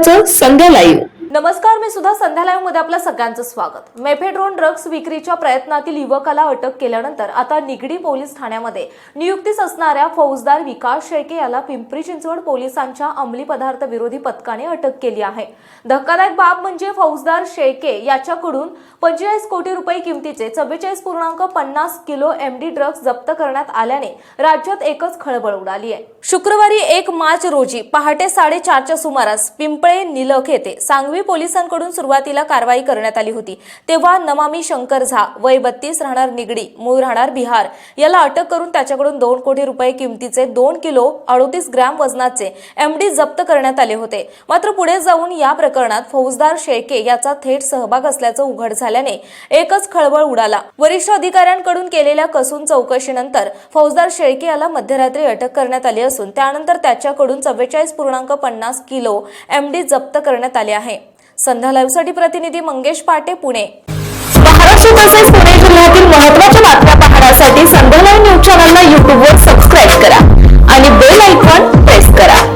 महत्वाचं संध्या लाईव्ह. नमस्कार मी सुद्धा संध्या मध्ये आपलं सगळ्यांचं स्वागत. मेफेड्रोन ड्रग्ज विक्रीच्या प्रयत्नातील युवकाला अटक केल्यानंतर आता निगडी पोलीस ठाण्यामध्ये नियुक्तीस असणाऱ्या फौजदार विकास शेळके याला पिंपरी चिंचवड पोलिसांच्या अंमली पदार्थ विरोधी पथकाने अटक केली आहे. धक्कादायक बाब म्हणजे फौजदार शेळके याच्याकडून पंचेचाळीस कोटी रुपये किमतीचे चव्वेचाळीस पूर्णांक पन्नास किलो एमडी ड्रग्ज जप्त करण्यात आल्याने राज्यात एकच खळबळ उडाली आहे. शुक्रवारी एक मार्च रोजी पहाटे साडेचारच्या सुमारास पिंपळे निलख येथे सांगवी पोलिसांकडून सुरुवातीला कारवाई करण्यात आली होती. तेव्हा नमामी शंकर झा वय बत्तीस राहणार निगडी मूळ राहणार बिहार. याला अटक करून त्याच्याकडून दोन कोटी रुपये किमतीचे दोन किलो अडोतीस ग्रॅम वजनाचे एमडी जप्त करण्यात आले होते. मात्र पुढे जाऊन या प्रकरणात फौजदार शेळके याचा थेट सहभाग असल्याचं उघड झाल्याने एकच खळबळ उडाला. वरिष्ठ अधिकाऱ्यांकडून केलेल्या कसून चौकशीनंतर फौजदार शेळके याला मध्यरात्री अटक करण्यात आली असून त्यानंतर त्याच्याकडून चव्वेचाळीस पूर्णांक पन्नास किलो एमडी जप्त करण्यात आले आहे. संध्या लाईव्हसाठी प्रतिनिधी मंगेश पाटे पुणे. महाराष्ट्र तसेच पुणे जिल्ह्यातील महत्त्वाच्या बातम्या पाहण्यासाठी संध्या लाईव्ह न्यूज चॅनलला युट्यूबवर